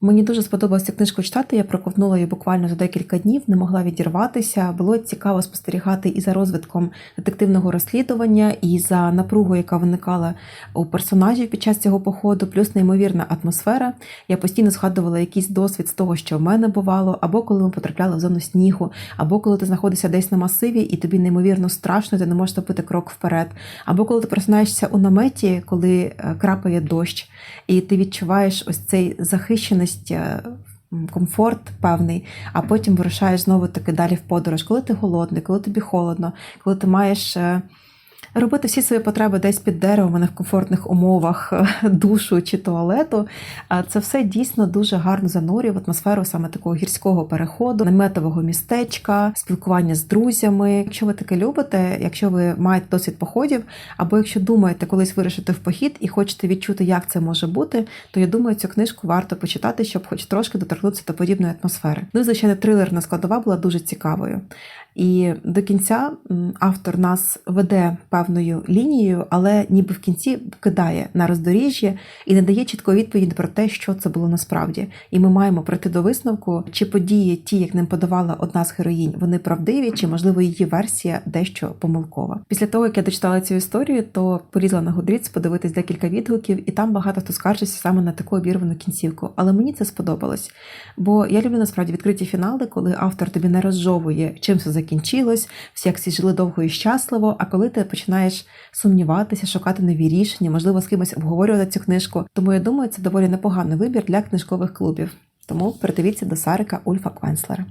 Мені дуже сподобалося книжку читати. Я проковтнула її буквально за декілька днів, не могла відірватися. Було цікаво спостерігати і за розвитком детективного розслідування, і за напругою, яка виникала у персонажів під час цього походу, плюс неймовірна атмосфера. Я постійно згадувала якийсь досвід з того, що в мене бувало, або коли ми потрапляли в зону снігу, або коли ти знаходишся десь на масиві, і тобі неймовірно страшно, ти не можеш ступити крок вперед, або коли ти просинаєшся у наметі, коли е, крапає дощ, і ти відчуваєш ось цей захищеність, е, комфорт певний, а потім вирушаєш знову таки далі в подорож, коли ти голодний, коли тобі холодно, коли ти маєш. Робити всі свої потреби десь під деревом, а не в комфортних умовах е, душу чи туалету. Це все дійсно дуже гарно занурює в атмосферу саме такого гірського переходу, наметового містечка, спілкування з друзями. Якщо ви таке любите, якщо ви маєте досвід походів, або якщо думаєте колись вирішити в похід і хочете відчути, як це може бути, то я думаю, цю книжку варто почитати, щоб хоч трошки доторкнутися до подібної атмосфери. Ну, звичайно, трилерна складова була дуже цікавою. І до кінця автор нас веде певною лінією, але ніби в кінці кидає на роздоріжжя і не дає чіткої відповіді про те, що це було насправді. І ми маємо прийти до висновку, чи події, ті, як ним подавала одна з героїнь, вони правдиві, чи можливо її версія дещо помилкова. Після того, як я дочитала цю історію, то полізла на Goodreads подивитись декілька відгуків, і там багато хто скаржиться саме на таку обірвану кінцівку. Але мені це сподобалось. Бо я люблю насправді відкриті фінали, коли автор тобі не розжовує, чим все закінчилось, всі як всі жили довго і щасливо. А коли ти починаєш сумніватися, шукати нові рішення, можливо, з кимось обговорювати цю книжку. Тому я думаю, це доволі непоганий вибір для книжкових клубів. Тому придивіться до Сарика Ульфа Квенслера.